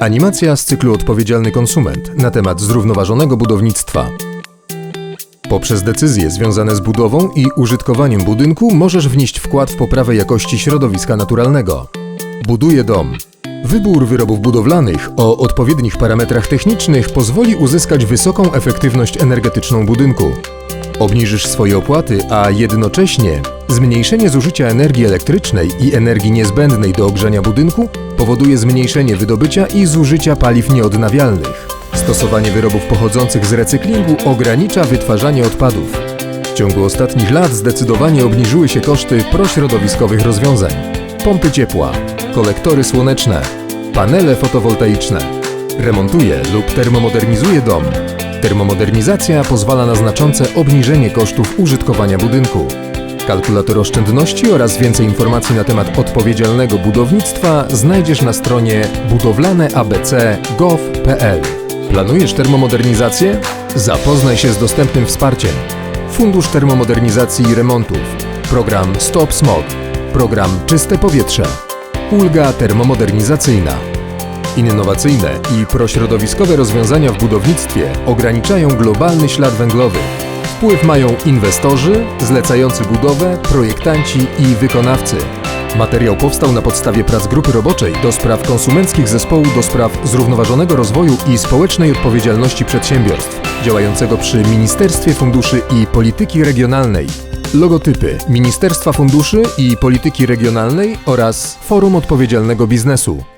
Animacja z cyklu Odpowiedzialny konsument na temat zrównoważonego budownictwa. Poprzez decyzje związane z budową i użytkowaniem budynku możesz wnieść wkład w poprawę jakości środowiska naturalnego. Buduje dom. Wybór wyrobów budowlanych o odpowiednich parametrach technicznych pozwoli uzyskać wysoką efektywność energetyczną budynku. Obniżysz swoje opłaty, a jednocześnie zmniejszenie zużycia energii elektrycznej i energii niezbędnej do ogrzania budynku powoduje zmniejszenie wydobycia i zużycia paliw nieodnawialnych. Stosowanie wyrobów pochodzących z recyklingu ogranicza wytwarzanie odpadów. W ciągu ostatnich lat zdecydowanie obniżyły się koszty prośrodowiskowych rozwiązań. Pompy ciepła, kolektory słoneczne, panele fotowoltaiczne. Remontuje lub termomodernizuje dom. Termomodernizacja pozwala na znaczące obniżenie kosztów użytkowania budynku. Kalkulator oszczędności oraz więcej informacji na temat odpowiedzialnego budownictwa znajdziesz na stronie budowlaneabc.gov.pl. Planujesz termomodernizację? Zapoznaj się z dostępnym wsparciem. Fundusz Termomodernizacji i Remontów, program Stop Smog, program Czyste Powietrze, ulga termomodernizacyjna. Innowacyjne i prośrodowiskowe rozwiązania w budownictwie ograniczają globalny ślad węglowy. Wpływ mają inwestorzy, zlecający budowę, projektanci i wykonawcy. Materiał powstał na podstawie prac grupy roboczej do spraw konsumenckich zespołu do spraw zrównoważonego rozwoju i społecznej odpowiedzialności przedsiębiorstw, działającego przy Ministerstwie Funduszy i Polityki Regionalnej. Logotypy Ministerstwa Funduszy i Polityki Regionalnej oraz Forum Odpowiedzialnego Biznesu.